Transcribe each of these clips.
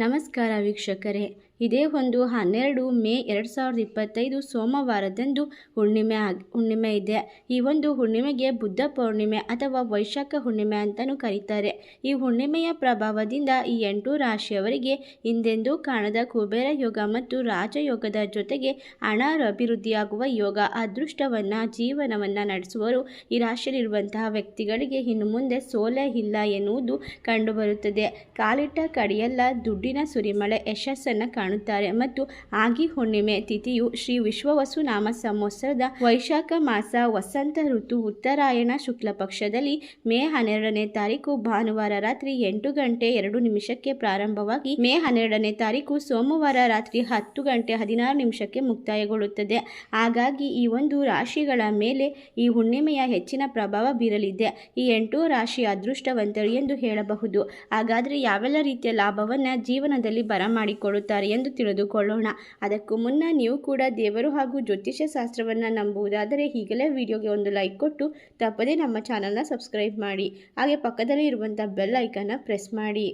ನಮಸ್ಕಾರ ವೀಕ್ಷಕರೇ. ಇದೇ ಒಂದು ಹನ್ನೆರಡು ಮೇ ಎರಡು ಸಾವಿರದ ಇಪ್ಪತ್ತೈದು ಸೋಮವಾರದಂದು ಹುಣ್ಣಿಮೆ ಹುಣ್ಣಿಮೆ ಇದೆ. ಈ ಒಂದು ಹುಣ್ಣಿಮೆಗೆ ಬುದ್ಧ ಪೌರ್ಣಿಮೆ ಅಥವಾ ವೈಶಾಖ ಹುಣ್ಣಿಮೆ ಅಂತಲೂ ಕರೀತಾರೆ. ಈ ಹುಣ್ಣಿಮೆಯ ಪ್ರಭಾವದಿಂದ ಈ ಎಂಟು ರಾಶಿಯವರಿಗೆ ಹಿಂದೆಂದೂ ಕಾಣದ ಕುಬೇರ ಯೋಗ ಮತ್ತು ರಾಜಯೋಗದ ಜೊತೆಗೆ ಹಣ ಅಭಿವೃದ್ಧಿಯಾಗುವ ಯೋಗ, ಅದೃಷ್ಟವನ್ನು, ಜೀವನವನ್ನು ನಡೆಸುವರು ಈ ರಾಶಿಯಲ್ಲಿರುವಂತಹ ವ್ಯಕ್ತಿಗಳಿಗೆ ಇನ್ನು ಮುಂದೆ ಸೋಲೆ ಇಲ್ಲ ಎನ್ನುವುದು ಕಂಡುಬರುತ್ತದೆ. ಕಾಲಿಟ್ಟ ಕಡಿಯಲ್ಲ, ದುಡ್ಡಿನ ಸುರಿಮಳೆ ಯಶಸ್ಸನ್ನು ಕಾಣುತ್ತಾರೆ. ಮತ್ತು ಆಗಿ ಹುಣ್ಣಿಮೆ ತಿಥಿಯು ಶ್ರೀ ವಿಶ್ವವಸು ನಾಮ ಸಂವತ್ಸರದ ವೈಶಾಖ ಮಾಸ, ವಸಂತ ಋತು, ಉತ್ತರಾಯಣ ಶುಕ್ಲ ಪಕ್ಷದಲ್ಲಿ ಮೇ ಹನ್ನೆರಡನೇ ತಾರೀಕು ಭಾನುವಾರ ರಾತ್ರಿ ಎಂಟು ಗಂಟೆ ಎರಡು ನಿಮಿಷಕ್ಕೆ ಪ್ರಾರಂಭವಾಗಿ ಮೇ ಹನ್ನೆರಡನೇ ತಾರೀಕು ಸೋಮವಾರ ರಾತ್ರಿ ಹತ್ತು ಗಂಟೆ ಹದಿನಾರು ನಿಮಿಷಕ್ಕೆ ಮುಕ್ತಾಯಗೊಳ್ಳುತ್ತದೆ. ಹಾಗಾಗಿ ಈ ಒಂದು ರಾಶಿಗಳ ಮೇಲೆ ಈ ಹುಣ್ಣಿಮೆಯ ಹೆಚ್ಚಿನ ಪ್ರಭಾವ ಬೀರಲಿದೆ. ಈ ಎಂಟು ರಾಶಿ ಅದೃಷ್ಟವಂತರು ಎಂದು ಹೇಳಬಹುದು. ಹಾಗಾದರೆ ಯಾವೆಲ್ಲ ರೀತಿಯ ಲಾಭವನ್ನು ಜೀವನದಲ್ಲಿ ಬರಮಾಡಿಕೊಳ್ಳುತ್ತಾರೆ ಎಂದು ತಿಳಿದುಕೊಳ್ಳೋಣ. ಅದಕ್ಕೂ ಮುನ್ನ ನೀವು ಕೂಡ ದೇವರು ಹಾಗೂ ಜ್ಯೋತಿಷ್ಯ ಶಾಸ್ತ್ರವನ್ನು ನಂಬುವುದಾದರೆ ಈಗಲೇ ವಿಡಿಯೋಗೆ ಒಂದು ಲೈಕ್ ಕೊಟ್ಟು ತಪ್ಪದೇ ನಮ್ಮ ಚಾನಲ್ನ ಸಬ್ಸ್ಕ್ರೈಬ್ ಮಾಡಿ. ಹಾಗೆ ಪಕ್ಕದಲ್ಲಿ ಇರುವಂಥ ಬೆಲ್ ಐಕನ್ನ ಪ್ರೆಸ್ ಮಾಡಿ.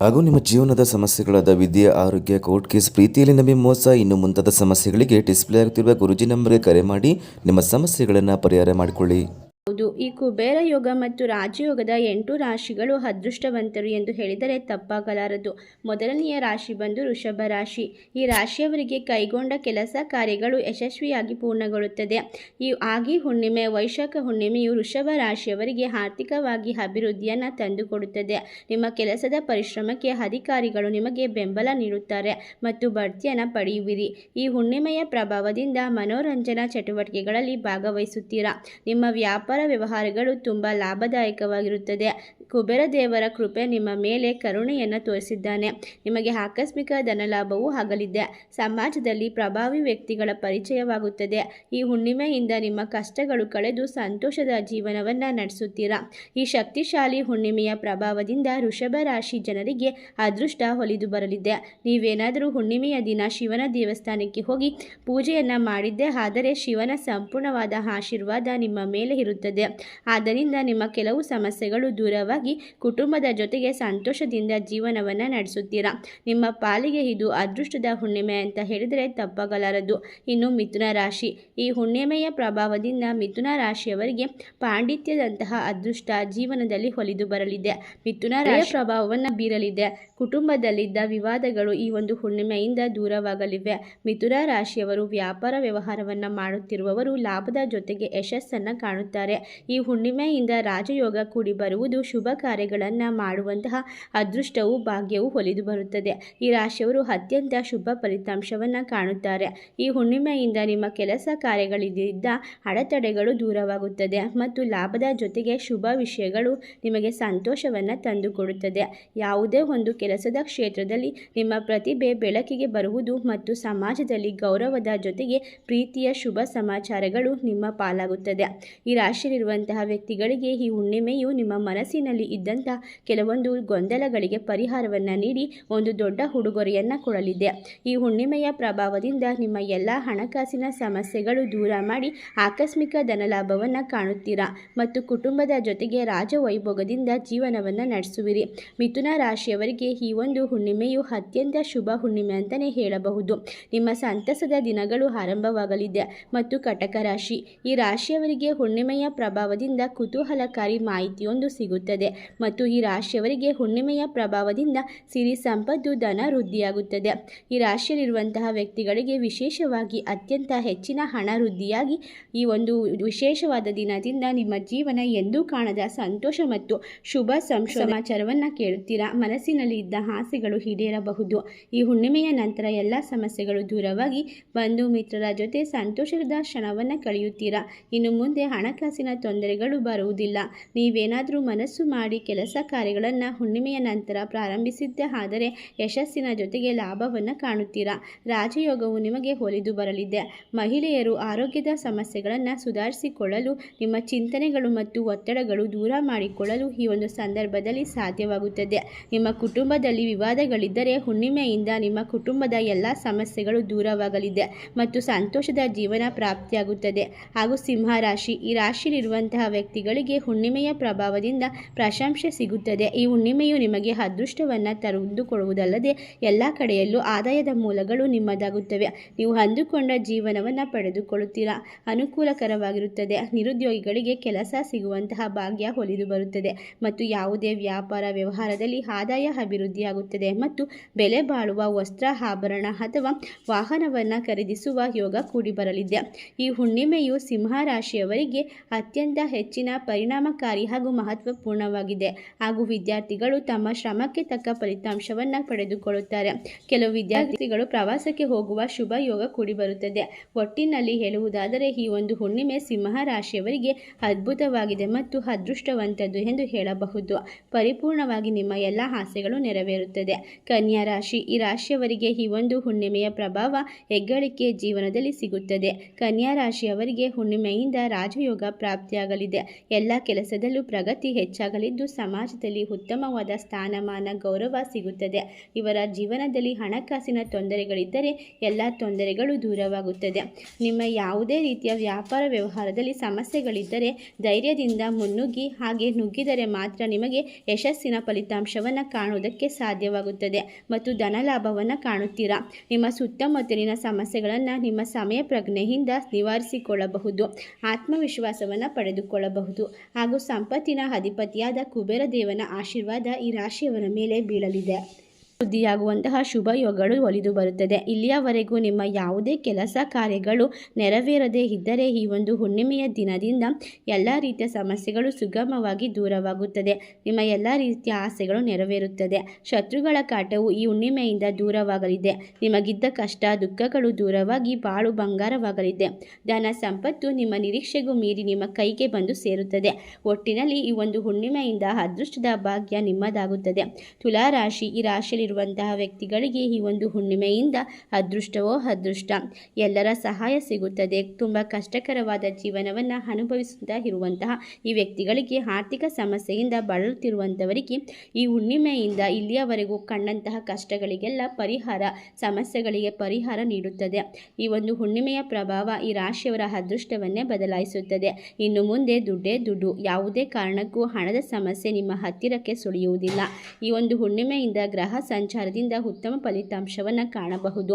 ಹಾಗೂ ನಿಮ್ಮ ಜೀವನದ ಸಮಸ್ಯೆಗಳಾದ ವಿದ್ಯೆ, ಆರೋಗ್ಯ, ಕೋರ್ಟ್ ಕೇಸ್, ಪ್ರೀತಿಯಲ್ಲಿ ನಂಬಿ ಮೋಸ, ಇನ್ನು ಮುಂತಾದ ಸಮಸ್ಯೆಗಳಿಗೆ ಡಿಸ್ಪ್ಲೇ ಆಗುತ್ತಿರುವ ಗುರುಜಿ ನಂಬರ್ಗೆ ಕರೆ ಮಾಡಿ ನಿಮ್ಮ ಸಮಸ್ಯೆಗಳನ್ನು ಪರಿಹಾರ ಮಾಡಿಕೊಳ್ಳಿ. ಹೌದು. ಈ ಕುಬೇರ ಯೋಗ ಮತ್ತು ರಾಜಯೋಗದ ಎಂಟು ರಾಶಿಗಳು ಅದೃಷ್ಟವಂತರು ಎಂದು ಹೇಳಿದರೆ ತಪ್ಪಾಗಲಾರದು. ಮೊದಲನೆಯ ರಾಶಿ ಬಂದು ವೃಷಭ ರಾಶಿ. ಈ ರಾಶಿಯವರಿಗೆ ಕೈಗೊಂಡ ಕೆಲಸ ಕಾರ್ಯಗಳು ಯಶಸ್ವಿಯಾಗಿ ಪೂರ್ಣಗೊಳ್ಳುತ್ತದೆ. ಈ ಆಗಿ ಹುಣ್ಣಿಮೆ, ವೈಶಾಖ ಹುಣ್ಣಿಮೆಯು ವೃಷಭ ರಾಶಿಯವರಿಗೆ ಆರ್ಥಿಕವಾಗಿ ಅಭಿವೃದ್ಧಿಯನ್ನು ತಂದುಕೊಡುತ್ತದೆ. ನಿಮ್ಮ ಕೆಲಸದ ಪರಿಶ್ರಮಕ್ಕೆ ಅಧಿಕಾರಿಗಳು ನಿಮಗೆ ಬೆಂಬಲ ನೀಡುತ್ತಾರೆ ಮತ್ತು ಬಡ್ತಿಯನ್ನು ಪಡೆಯುವಿರಿ. ಈ ಹುಣ್ಣಿಮೆಯ ಪ್ರಭಾವದಿಂದ ಮನೋರಂಜನಾ ಚಟುವಟಿಕೆಗಳಲ್ಲಿ ಭಾಗವಹಿಸುತ್ತೀರಾ. ನಿಮ್ಮ ವ್ಯಾಪಾರ ವ್ಯವಹಾರಗಳು ತುಂಬ ಲಾಭದಾಯಕವಾಗಿರುತ್ತದೆ. ಕುಬೇರ ದೇವರ ಕೃಪೆ ನಿಮ್ಮ ಮೇಲೆ ಕರುಣೆಯನ್ನು ತೋರಿಸಿದ್ದಾನೆ. ನಿಮಗೆ ಆಕಸ್ಮಿಕ ಧನಲಾಭವೂ ಆಗಲಿದೆ. ಸಮಾಜದಲ್ಲಿ ಪ್ರಭಾವಿ ವ್ಯಕ್ತಿಗಳ ಪರಿಚಯವಾಗುತ್ತದೆ. ಈ ಹುಣ್ಣಿಮೆಯಿಂದ ನಿಮ್ಮ ಕಷ್ಟಗಳು ಕಳೆದು ಸಂತೋಷದ ಜೀವನವನ್ನು ನಡೆಸುತ್ತೀರಾ? ಈ ಶಕ್ತಿಶಾಲಿ ಹುಣ್ಣಿಮೆಯ ಪ್ರಭಾವದಿಂದ ವೃಷಭ ರಾಶಿ ಜನರಿಗೆ ಅದೃಷ್ಟ ಹೊಲಿದು ಬರಲಿದೆ. ನೀವೇನಾದರೂ ಹುಣ್ಣಿಮೆಯ ದಿನ ಶಿವನ ದೇವಸ್ಥಾನಕ್ಕೆ ಹೋಗಿ ಪೂಜೆಯನ್ನು ಮಾಡಿದ್ದೆ ಆದರೆ ಶಿವನ ಸಂಪೂರ್ಣವಾದ ಆಶೀರ್ವಾದ ನಿಮ್ಮ ಮೇಲೆ ಇರುತ್ತದೆ. ಆದ್ದರಿಂದ ನಿಮ್ಮ ಕೆಲವು ಸಮಸ್ಯೆಗಳು ದೂರವಾಗಿ ಕುಟುಂಬದ ಜೊತೆಗೆ ಸಂತೋಷದಿಂದ ಜೀವನವನ್ನು ನಡೆಸುತ್ತೀರಾ? ನಿಮ್ಮ ಪಾಲಿಗೆ ಇದು ಅದೃಷ್ಟದ ಹುಣ್ಣಿಮೆ ಅಂತ ಹೇಳಿದರೆ ತಪ್ಪಾಗಲಾರದು. ಇನ್ನು ಮಿಥುನ ರಾಶಿ. ಈ ಹುಣ್ಣಿಮೆಯ ಪ್ರಭಾವದಿಂದ ಮಿಥುನ ರಾಶಿಯವರಿಗೆ ಪಾಂಡಿತ್ಯದಂತಹ ಅದೃಷ್ಟ ಜೀವನದಲ್ಲಿ ಹೊಲಿದು ಬರಲಿದೆ. ಮಿಥುನ ರಾಶಿ ಪ್ರಭಾವವನ್ನು ಬೀರಲಿದೆ. ಕುಟುಂಬದಲ್ಲಿದ್ದ ವಿವಾದಗಳು ಈ ಒಂದು ಹುಣ್ಣಿಮೆಯಿಂದ ದೂರವಾಗಲಿವೆ. ಮಿಥುನ ರಾಶಿಯವರು ವ್ಯಾಪಾರ ವ್ಯವಹಾರವನ್ನು ಮಾಡುತ್ತಿರುವವರು ಲಾಭದ ಜೊತೆಗೆ ಯಶಸ್ಸನ್ನು ಕಾಣುತ್ತಾರೆ. ಈ ಹುಣ್ಣಿಮೆಯಿಂದ ರಾಜಯೋಗ ಕೂಡಿ ಬರುವುದು ಶುಭ ಕಾರ್ಯಗಳನ್ನು ಮಾಡುವಂತಹ ಅದೃಷ್ಟವು ಭಾಗ್ಯವು ಹೊಲಿದು ಬರುತ್ತದೆ. ಈ ರಾಶಿಯವರು ಅತ್ಯಂತ ಶುಭ ಫಲಿತಾಂಶವನ್ನು ಕಾಣುತ್ತಾರೆ. ಈ ಹುಣ್ಣಿಮೆಯಿಂದ ನಿಮ್ಮ ಕೆಲಸ ಕಾರ್ಯಗಳಿದ್ದ ಅಡೆತಡೆಗಳು ದೂರವಾಗುತ್ತದೆ ಮತ್ತು ಲಾಭದ ಜೊತೆಗೆ ಶುಭ ವಿಷಯಗಳು ನಿಮಗೆ ಸಂತೋಷವನ್ನು ತಂದುಕೊಡುತ್ತದೆ. ಯಾವುದೇ ಒಂದು ಕೆಲಸದ ಕ್ಷೇತ್ರದಲ್ಲಿ ನಿಮ್ಮ ಪ್ರತಿಭೆ ಬೆಳಕಿಗೆ ಬರುವುದು ಮತ್ತು ಸಮಾಜದಲ್ಲಿ ಗೌರವದ ಜೊತೆಗೆ ಪ್ರೀತಿಯ ಶುಭ ಸಮಾಚಾರಗಳು ನಿಮ್ಮ ಪಾಲಾಗುತ್ತದೆ. ಈ ರಾಶಿಯಲ್ಲಿರುವಂತಹ ವ್ಯಕ್ತಿಗಳಿಗೆ ಈ ಹುಣ್ಣಿಮೆಯು ನಿಮ್ಮ ಮನಸ್ಸಿನಲ್ಲಿ ಇದ್ದಂಥ ಕೆಲವೊಂದು ಗೊಂದಲಗಳಿಗೆ ಪರಿಹಾರವನ್ನು ನೀಡಿ ಒಂದು ದೊಡ್ಡ ಉಡುಗೊರೆಯನ್ನು ಕೊಡಲಿದೆ. ಈ ಹುಣ್ಣಿಮೆಯ ಪ್ರಭಾವದಿಂದ ನಿಮ್ಮ ಎಲ್ಲ ಹಣಕಾಸಿನ ಸಮಸ್ಯೆಗಳು ದೂರ ಮಾಡಿ ಆಕಸ್ಮಿಕ ಧನಲಾಭವನ್ನು ಕಾಣುತ್ತೀರಾ ಮತ್ತು ಕುಟುಂಬದ ಜೊತೆಗೆ ರಾಜವೈಭೋಗದಿಂದ ಜೀವನವನ್ನು ನಡೆಸುವಿರಿ. ಮಿಥುನ ರಾಶಿಯವರಿಗೆ ಈ ಒಂದು ಹುಣ್ಣಿಮೆಯು ಅತ್ಯಂತ ಶುಭ ಹುಣ್ಣಿಮೆ ಅಂತಲೇ ಹೇಳಬಹುದು. ನಿಮ್ಮ ಸಂತಸದ ದಿನಗಳು ಆರಂಭವಾಗಲಿದೆ ಮತ್ತು ಕಟಕ ರಾಶಿ, ಈ ರಾಶಿಯವರಿಗೆ ಹುಣ್ಣಿಮೆಯ ಪ್ರಭಾವದಿಂದ ಕುತೂಹಲಕಾರಿ ಮಾಹಿತಿಯೊಂದು ಸಿಗುತ್ತದೆ ಮತ್ತು ಈ ರಾಶಿಯವರಿಗೆ ಹುಣ್ಣಿಮೆಯ ಪ್ರಭಾವದಿಂದ ಸಿರಿ ಸಂಪತ್ತು, ಧನ ವೃದ್ಧಿಯಾಗುತ್ತದೆ. ಈ ರಾಶಿಯಲ್ಲಿರುವಂತಹ ವ್ಯಕ್ತಿಗಳಿಗೆ ವಿಶೇಷವಾಗಿ ಅತ್ಯಂತ ಹೆಚ್ಚಿನ ಹಣ ವೃದ್ಧಿಯಾಗಿ ಈ ಒಂದು ವಿಶೇಷವಾದ ದಿನದಿಂದ ನಿಮ್ಮ ಜೀವನ ಎಂದೂ ಕಾಣದ ಸಂತೋಷ ಮತ್ತು ಶುಭ ಸಂಶೋಧನಾಚಾರವನ್ನು ಕೇಳುತ್ತೀರಾ? ಮನಸ್ಸಿನಲ್ಲಿ ಇದ್ದ ಆಸೆಗಳು ಈಡೇರಬಹುದು. ಈ ಹುಣ್ಣಿಮೆಯ ನಂತರ ಎಲ್ಲ ಸಮಸ್ಯೆಗಳು ದೂರವಾಗಿ ಬಂಧು ಮಿತ್ರರ ಜೊತೆ ಸಂತೋಷದ ಕ್ಷಣವನ್ನು ಕಳೆಯುತ್ತೀರಾ? ಇನ್ನು ಮುಂದೆ ಹಣಕಾಸಿನ ತೊಂದರೆಗಳು ಬರುವುದಿಲ್ಲ. ನೀವೇನಾದರೂ ಮನಸ್ಸು ಮಾಡಿ ಕೆಲಸ ಕಾರ್ಯಗಳನ್ನು ಹುಣ್ಣಿಮೆಯ ನಂತರ ಪ್ರಾರಂಭಿಸಿದ್ದೇ ಆದರೆ ಯಶಸ್ಸಿನ ಜೊತೆಗೆ ಲಾಭವನ್ನು ಕಾಣುತ್ತೀರಾ? ರಾಜಯೋಗವು ನಿಮಗೆ ಒಲಿದು ಬರಲಿದೆ. ಮಹಿಳೆಯರು ಆರೋಗ್ಯದ ಸಮಸ್ಯೆಗಳನ್ನು ಸುಧಾರಿಸಿಕೊಳ್ಳಲು, ನಿಮ್ಮ ಚಿಂತನೆಗಳು ಮತ್ತು ಒತ್ತಡಗಳು ದೂರ ಮಾಡಿಕೊಳ್ಳಲು ಈ ಒಂದು ಸಂದರ್ಭದಲ್ಲಿ ಸಾಧ್ಯವಾಗುತ್ತದೆ. ನಿಮ್ಮ ಕುಟುಂಬ ಕುಟುಂಬದಲ್ಲಿ ವಿವಾದಗಳಿದ್ದರೆ ಹುಣ್ಣಿಮೆಯಿಂದ ನಿಮ್ಮ ಕುಟುಂಬದ ಎಲ್ಲ ಸಮಸ್ಯೆಗಳು ದೂರವಾಗಲಿದೆ ಮತ್ತು ಸಂತೋಷದ ಜೀವನ ಪ್ರಾಪ್ತಿಯಾಗುತ್ತದೆ. ಹಾಗೂ ಸಿಂಹ ರಾಶಿ ಈ ರಾಶಿಯಲ್ಲಿರುವಂತಹ ವ್ಯಕ್ತಿಗಳಿಗೆ ಹುಣ್ಣಿಮೆಯ ಪ್ರಭಾವದಿಂದ ಪ್ರಶಂಸೆ ಸಿಗುತ್ತದೆ. ಈ ಹುಣ್ಣಿಮೆಯು ನಿಮಗೆ ಅದೃಷ್ಟವನ್ನು ತರುಂದುಕೊಳ್ಳುವುದಲ್ಲದೆ ಎಲ್ಲ ಕಡೆಯಲ್ಲೂ ಆದಾಯದ ಮೂಲಗಳು ನಿಮ್ಮದಾಗುತ್ತವೆ. ನೀವು ಅಂದುಕೊಂಡ ಜೀವನವನ್ನು ಪಡೆದುಕೊಳ್ಳುತ್ತೀರಾ. ಅನುಕೂಲಕರವಾಗಿರುತ್ತದೆ. ನಿರುದ್ಯೋಗಿಗಳಿಗೆ ಕೆಲಸ ಸಿಗುವಂತಹ ಭಾಗ್ಯ ಹೊಲಿದು ಬರುತ್ತದೆ. ಮತ್ತು ಯಾವುದೇ ವ್ಯಾಪಾರ ವ್ಯವಹಾರದಲ್ಲಿ ಆದಾಯ ಅಭಿವೃದ್ಧಿಯಾಗುತ್ತದೆ ಮತ್ತು ಬೆಲೆ ಬಾಳುವ ವಸ್ತ್ರ ಆಭರಣ ಅಥವಾ ವಾಹನವನ್ನು ಖರೀದಿಸುವ ಯೋಗ ಕೂಡಿ ಬರಲಿದೆ. ಈ ಹುಣ್ಣಿಮೆಯು ಸಿಂಹ ರಾಶಿಯವರಿಗೆ ಅತ್ಯಂತ ಹೆಚ್ಚಿನ ಪರಿಣಾಮಕಾರಿ ಹಾಗೂ ಮಹತ್ವಪೂರ್ಣವಾಗಿದೆ. ಹಾಗೂ ವಿದ್ಯಾರ್ಥಿಗಳು ತಮ್ಮ ಶ್ರಮಕ್ಕೆ ತಕ್ಕ ಫಲಿತಾಂಶವನ್ನು ಪಡೆದುಕೊಳ್ಳುತ್ತಾರೆ. ಕೆಲವು ವಿದ್ಯಾರ್ಥಿಗಳು ಪ್ರವಾಸಕ್ಕೆ ಹೋಗುವ ಶುಭ ಯೋಗ ಕೂಡಿ ಬರುತ್ತದೆ. ಒಟ್ಟಿನಲ್ಲಿ ಹೇಳುವುದಾದರೆ, ಈ ಒಂದು ಹುಣ್ಣಿಮೆ ಸಿಂಹ ರಾಶಿಯವರಿಗೆ ಅದ್ಭುತವಾಗಿದೆ ಮತ್ತು ಅದೃಷ್ಟವಂತದ್ದು ಎಂದು ಹೇಳಬಹುದು. ಪರಿಪೂರ್ಣವಾಗಿ ನಿಮ್ಮ ಎಲ್ಲ ಆಸೆಗಳು ನೆರವೇರುತ್ತದೆ. ಕನ್ಯಾ ರಾಶಿ, ಈ ರಾಶಿಯವರಿಗೆ ಈ ಒಂದು ಹುಣ್ಣಿಮೆಯ ಪ್ರಭಾವ ಹೆಗ್ಗಳಿಕೆ ಜೀವನದಲ್ಲಿ ಸಿಗುತ್ತದೆ. ಕನ್ಯಾ ರಾಶಿಯವರಿಗೆ ಹುಣ್ಣಿಮೆಯಿಂದ ರಾಜಯೋಗ ಪ್ರಾಪ್ತಿಯಾಗಲಿದೆ. ಎಲ್ಲ ಕೆಲಸದಲ್ಲೂ ಪ್ರಗತಿ ಹೆಚ್ಚಾಗಲಿದ್ದು ಸಮಾಜದಲ್ಲಿ ಉತ್ತಮವಾದ ಸ್ಥಾನಮಾನ, ಗೌರವ ಸಿಗುತ್ತದೆ. ಇವರ ಜೀವನದಲ್ಲಿ ಹಣಕಾಸಿನ ತೊಂದರೆಗಳಿದ್ದರೆ ಎಲ್ಲ ತೊಂದರೆಗಳು ದೂರವಾಗುತ್ತದೆ. ನಿಮ್ಮ ಯಾವುದೇ ರೀತಿಯ ವ್ಯಾಪಾರ ವ್ಯವಹಾರದಲ್ಲಿ ಸಮಸ್ಯೆಗಳಿದ್ದರೆ ಧೈರ್ಯದಿಂದ ಮುನ್ನುಗ್ಗಿ ಹಾಗೆ ನುಗ್ಗಿದರೆ ಮಾತ್ರ ನಿಮಗೆ ಯಶಸ್ಸಿನ ಫಲಿತಾಂಶವನ್ನು ಕಾಣುವುದಕ್ಕೆ ಸಾಧ್ಯವಾಗುತ್ತದೆ ಮತ್ತು ಧನಲಾಭವನ್ನು ಕಾಣುತ್ತೀರಾ? ನಿಮ್ಮ ಸುತ್ತಮುತ್ತಲಿನ ಸಮಸ್ಯೆಗಳನ್ನು ನಿಮ್ಮ ಸಮಯ ಪ್ರಜ್ಞೆಯಿಂದ ನಿವಾರಿಸಿಕೊಳ್ಳಬಹುದು, ಆತ್ಮವಿಶ್ವಾಸವನ್ನು ಪಡೆದುಕೊಳ್ಳಬಹುದು ಹಾಗೂ ಸಂಪತ್ತಿನ ಅಧಿಪತಿಯಾದ ಕುಬೇರ ದೇವನ ಆಶೀರ್ವಾದ ಈ ರಾಶಿಯವರ ಮೇಲೆ ಬೀಳಲಿದೆ. ವೃದ್ಧಿಯಾಗುವಂತಹ ಶುಭ ಯೋಗಗಳು ಒಲಿದು ಬರುತ್ತದೆ. ಇಲ್ಲಿಯವರೆಗೂ ನಿಮ್ಮ ಯಾವುದೇ ಕೆಲಸ ಕಾರ್ಯಗಳು ನೆರವೇರದೇ ಇದ್ದರೆ ಈ ಒಂದು ಹುಣ್ಣಿಮೆಯ ದಿನದಿಂದ ಎಲ್ಲ ರೀತಿಯ ಸಮಸ್ಯೆಗಳು ಸುಗಮವಾಗಿ ದೂರವಾಗುತ್ತದೆ. ನಿಮ್ಮ ಎಲ್ಲ ರೀತಿಯ ಆಸೆಗಳು ನೆರವೇರುತ್ತದೆ. ಶತ್ರುಗಳ ಕಾಟವು ಈ ಹುಣ್ಣಿಮೆಯಿಂದ ದೂರವಾಗಲಿದೆ. ನಿಮಗಿದ್ದ ಕಷ್ಟ, ದುಃಖಗಳು ದೂರವಾಗಿ ಬಾಳು ಬಂಗಾರವಾಗಲಿದೆ. ಧನ ಸಂಪತ್ತು ನಿಮ್ಮ ನಿರೀಕ್ಷೆಗೂ ಮೀರಿ ನಿಮ್ಮ ಕೈಗೆ ಬಂದು ಸೇರುತ್ತದೆ. ಒಟ್ಟಿನಲ್ಲಿ ಈ ಒಂದು ಹುಣ್ಣಿಮೆಯಿಂದ ಅದೃಷ್ಟದ ಭಾಗ್ಯ ನಿಮ್ಮದಾಗುತ್ತದೆ. ತುಲಾ ರಾಶಿ ಈ ರಾಶಿಯಲ್ಲಿರುವಂತಹ ವ್ಯಕ್ತಿಗಳಿಗೆ ಈ ಒಂದು ಹುಣ್ಣಿಮೆಯಿಂದ ಅದೃಷ್ಟವೋ ಅದೃಷ್ಟ. ಎಲ್ಲರ ಸಹಾಯ ಸಿಗುತ್ತದೆ. ತುಂಬ ಕಷ್ಟಕರವಾದ ಜೀವನವನ್ನು ಅನುಭವಿಸುತ್ತಾ ಇರುವಂತಹ ಈ ವ್ಯಕ್ತಿಗಳಿಗೆ ಆರ್ಥಿಕ ಸಮಸ್ಯೆಯಿಂದ ಬಳಲುತ್ತಿರುವಂಥವರಿಗೆ ಈ ಹುಣ್ಣಿಮೆಯಿಂದ ಇಲ್ಲಿಯವರೆಗೂ ಕಂಡಂತಹ ಕಷ್ಟಗಳಿಗೆಲ್ಲ ಪರಿಹಾರ, ಸಮಸ್ಯೆಗಳಿಗೆ ಪರಿಹಾರ ನೀಡುತ್ತದೆ. ಈ ಒಂದು ಹುಣ್ಣಿಮೆಯ ಪ್ರಭಾವ ಈ ರಾಶಿಯವರ ಅದೃಷ್ಟವನ್ನೇ ಬದಲಾಯಿಸುತ್ತದೆ. ಇನ್ನು ಮುಂದೆ ದುಡ್ಡೇ ದುಡ್ಡು. ಯಾವುದೇ ಕಾರಣಕ್ಕೂ ಹಣದ ಸಮಸ್ಯೆ ನಿಮ್ಮ ಹತ್ತಿರಕ್ಕೆ ಸುಳಿಯುವುದಿಲ್ಲ. ಈ ಒಂದು ಹುಣ್ಣಿಮೆಯಿಂದ ಗ್ರಹ ಸಂಚಾರದಿಂದ ಉತ್ತಮ ಫಲಿತಾಂಶವನ್ನು ಕಾಣಬಹುದು.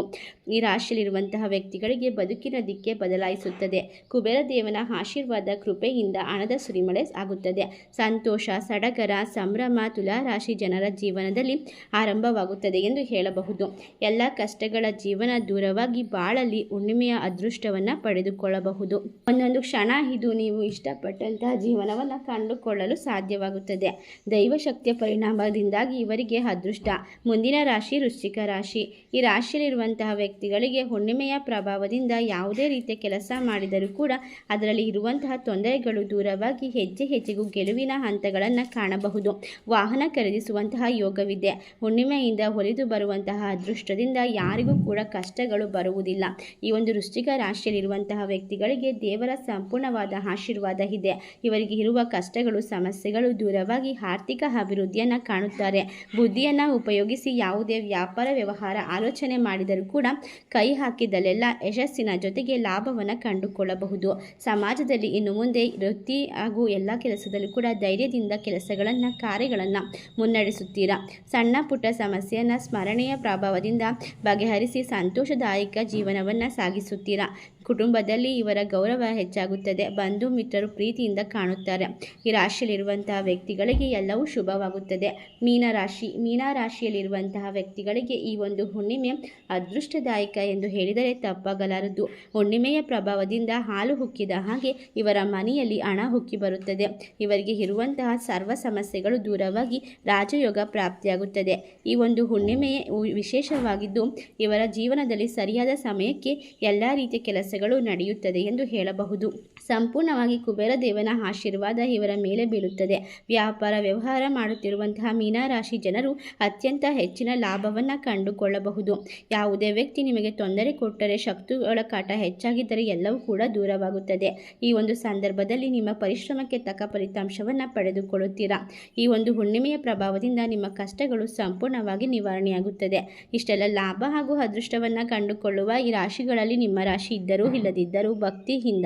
ಈ ರಾಶಿಯಲ್ಲಿರುವಂತಹ ವ್ಯಕ್ತಿಗಳಿಗೆ ಬದುಕಿನ ದಿಕ್ಕೆ ಬದಲಾಯಿಸುತ್ತದೆ. ಕುಬೇರ ದೇವನ ಆಶೀರ್ವಾದ ಕೃಪೆಯಿಂದ ಹಣದ ಸುರಿಮಳೆ ಆಗುತ್ತದೆ. ಸಂತೋಷ, ಸಡಗರ, ಸಂಭ್ರಮ, ತುಲಾರಾಶಿ ಜನರ ಜೀವನದಲ್ಲಿ ಆರಂಭವಾಗುತ್ತದೆ ಎಂದು ಹೇಳಬಹುದು. ಎಲ್ಲ ಕಷ್ಟಗಳ ಜೀವನ ದೂರವಾಗಿ ಬಾಳಲ್ಲಿ ಹುಣ್ಣಿಮೆಯ ಅದೃಷ್ಟವನ್ನು ಪಡೆದುಕೊಳ್ಳಬಹುದು. ಒಂದೊಂದು ಕ್ಷಣ ಇದು ನೀವು ಇಷ್ಟಪಟ್ಟಂತಹ ಜೀವನವನ್ನು ಕಂಡುಕೊಳ್ಳಲು ಸಾಧ್ಯವಾಗುತ್ತದೆ. ದೈವಶಕ್ತಿಯ ಪರಿಣಾಮದಿಂದಾಗಿ ಇವರಿಗೆ ಅದೃಷ್ಟ. ಮುಂದಿನ ರಾಶಿ ವೃಶ್ಚಿಕ ರಾಶಿ. ಈ ರಾಶಿಯಲ್ಲಿರುವಂತಹ ವ್ಯಕ್ತಿಗಳಿಗೆ ಹುಣ್ಣಿಮೆಯ ಪ್ರಭಾವದಿಂದ ಯಾವುದೇ ರೀತಿಯ ಕೆಲಸ ಮಾಡಿದರೂ ಕೂಡ ಅದರಲ್ಲಿ ಇರುವಂತಹ ತೊಂದರೆಗಳು ದೂರವಾಗಿ ಹೆಜ್ಜೆ ಹೆಜ್ಜೆಗೂ ಗೆಲುವಿನ ಹಂತಗಳನ್ನು ಕಾಣಬಹುದು. ವಾಹನ ಖರೀದಿಸುವಂತಹ ಯೋಗವಿದೆ. ಹುಣ್ಣಿಮೆಯಿಂದ ಹೊಲಿದು ಬರುವಂತಹ ಅದೃಷ್ಟದಿಂದ ಯಾರಿಗೂ ಕೂಡ ಕಷ್ಟಗಳು ಬರುವುದಿಲ್ಲ. ಈ ಒಂದು ವೃಶ್ಚಿಕ ರಾಶಿಯಲ್ಲಿರುವಂತಹ ವ್ಯಕ್ತಿಗಳಿಗೆ ದೇವರ ಸಂಪೂರ್ಣವಾದ ಆಶೀರ್ವಾದ ಇದೆ. ಇವರಿಗೆ ಇರುವ ಕಷ್ಟಗಳು, ಸಮಸ್ಯೆಗಳು ದೂರವಾಗಿ ಆರ್ಥಿಕ ಅಭಿವೃದ್ಧಿಯನ್ನು ಕಾಣುತ್ತಾರೆ. ಬುದ್ಧಿಯನ್ನು ಉಪಯೋಗಿಸಿ ಯಾವುದೇ ವ್ಯಾಪಾರ, ವ್ಯವಹಾರ, ಆಲೋಚನೆ ಮಾಡಿದರೂ ಕೂಡ ಕೈ ಹಾಕಿದಲ್ಲೆಲ್ಲ ಯಶಸ್ಸಿನ ಜೊತೆಗೆ ಲಾಭವನ್ನು ಕಂಡುಕೊಳ್ಳಬಹುದು. ಸಮಾಜದಲ್ಲಿ ಇನ್ನು ಮುಂದೆ ವೃತ್ತಿ ಹಾಗೂ ಎಲ್ಲ ಕೆಲಸದಲ್ಲೂ ಕೂಡ ಧೈರ್ಯದಿಂದ ಕೆಲಸಗಳನ್ನು, ಕಾರ್ಯಗಳನ್ನು ಮುನ್ನಡೆಸುತ್ತೀರಾ? ಸಣ್ಣ ಪುಟ್ಟ ಸಮಸ್ಯೆಯನ್ನು ಸ್ಮರಣೆಯ ಪ್ರಭಾವದಿಂದ ಬಗೆಹರಿಸಿ ಸಂತೋಷದಾಯಕ ಜೀವನವನ್ನು ಸಾಗಿಸುತ್ತೀರಾ? ಕುಟುಂಬದಲ್ಲಿ ಇವರ ಗೌರವ ಹೆಚ್ಚಾಗುತ್ತದೆ. ಬಂಧು ಮಿತ್ರರು ಪ್ರೀತಿಯಿಂದ ಕಾಣುತ್ತಾರೆ. ಈ ರಾಶಿಯಲ್ಲಿರುವಂತಹ ವ್ಯಕ್ತಿಗಳಿಗೆ ಎಲ್ಲವೂ ಶುಭವಾಗುತ್ತದೆ. ಮೀನರಾಶಿ, ಮೀನರಾಶಿಯಲ್ಲಿರುವಂತಹ ವ್ಯಕ್ತಿಗಳಿಗೆ ಈ ಒಂದು ಹುಣ್ಣಿಮೆ ಅದೃಷ್ಟದಾಯಕ ಎಂದು ಹೇಳಿದರೆ ತಪ್ಪಾಗಲಾರದು. ಹುಣ್ಣಿಮೆಯ ಪ್ರಭಾವದಿಂದ ಹಾಲು ಹುಕ್ಕಿದ ಹಾಗೆ ಇವರ ಮನೆಯಲ್ಲಿ ಹಣ ಹುಕ್ಕಿ ಬರುತ್ತದೆ. ಇವರಿಗೆ ಇರುವಂತಹ ಸರ್ವ ಸಮಸ್ಯೆಗಳು ದೂರವಾಗಿ ರಾಜಯೋಗ ಪ್ರಾಪ್ತಿಯಾಗುತ್ತದೆ. ಈ ಒಂದು ಹುಣ್ಣಿಮೆಯೇ ವಿಶೇಷವಾಗಿದ್ದು, ಇವರ ಜೀವನದಲ್ಲಿ ಸರಿಯಾದ ಸಮಯಕ್ಕೆ ಎಲ್ಲ ರೀತಿಯ ಕೆಲಸಗಳು ಕೆಲಸಗಳು ನಡೆಯುತ್ತದೆ ಎಂದು ಹೇಳಬಹುದು. ಸಂಪೂರ್ಣವಾಗಿ ಕುಬೇರ ದೇವನ ಆಶೀರ್ವಾದ ಇವರ ಮೇಲೆ ಬೀಳುತ್ತದೆ. ವ್ಯಾಪಾರ, ವ್ಯವಹಾರ ಮಾಡುತ್ತಿರುವಂತಹ ಮೀನರಾಶಿ ಜನರು ಅತ್ಯಂತ ಹೆಚ್ಚಿನ ಲಾಭವನ್ನು ಕಂಡುಕೊಳ್ಳಬಹುದು. ಯಾವುದೇ ವ್ಯಕ್ತಿ ನಿಮಗೆ ತೊಂದರೆ ಕೊಟ್ಟರೆ ಶಕ್ತಿಗಳ ಕಾಟ ಹೆಚ್ಚಾಗಿದ್ದರೆ ಎಲ್ಲವೂ ಕೂಡ ದೂರವಾಗುತ್ತದೆ. ಈ ಒಂದು ಸಂದರ್ಭದಲ್ಲಿ ನಿಮ್ಮ ಪರಿಶ್ರಮಕ್ಕೆ ತಕ್ಕ ಫಲಿತಾಂಶವನ್ನು ಪಡೆದುಕೊಳ್ಳುತ್ತೀರಾ? ಈ ಒಂದು ಹುಣ್ಣಿಮೆಯ ಪ್ರಭಾವದಿಂದ ನಿಮ್ಮ ಕಷ್ಟಗಳು ಸಂಪೂರ್ಣವಾಗಿ ನಿವಾರಣೆಯಾಗುತ್ತದೆ. ಇಷ್ಟೆಲ್ಲ ಲಾಭ ಹಾಗೂ ಅದೃಷ್ಟವನ್ನು ಕಂಡುಕೊಳ್ಳುವ ಈ ರಾಶಿಗಳಲ್ಲಿ ನಿಮ್ಮ ರಾಶಿ ಇದ್ದರೂ ಇಲ್ಲದಿದ್ದರೂ ಭಕ್ತಿಯಿಂದ.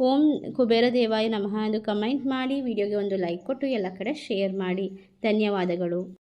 ಓಂ ಕುಬೇರ ದೇವಾಯ ನಮಃ ಎಂದು ಕಮೆಂಟ್ ಮಾಡಿ, ವಿಡಿಯೋಗೆ ಒಂದು ಲೈಕ್ ಕೊಟ್ಟು ಎಲ್ಲ ಕಡೆ ಶೇರ್ ಮಾಡಿ. ಧನ್ಯವಾದಗಳು.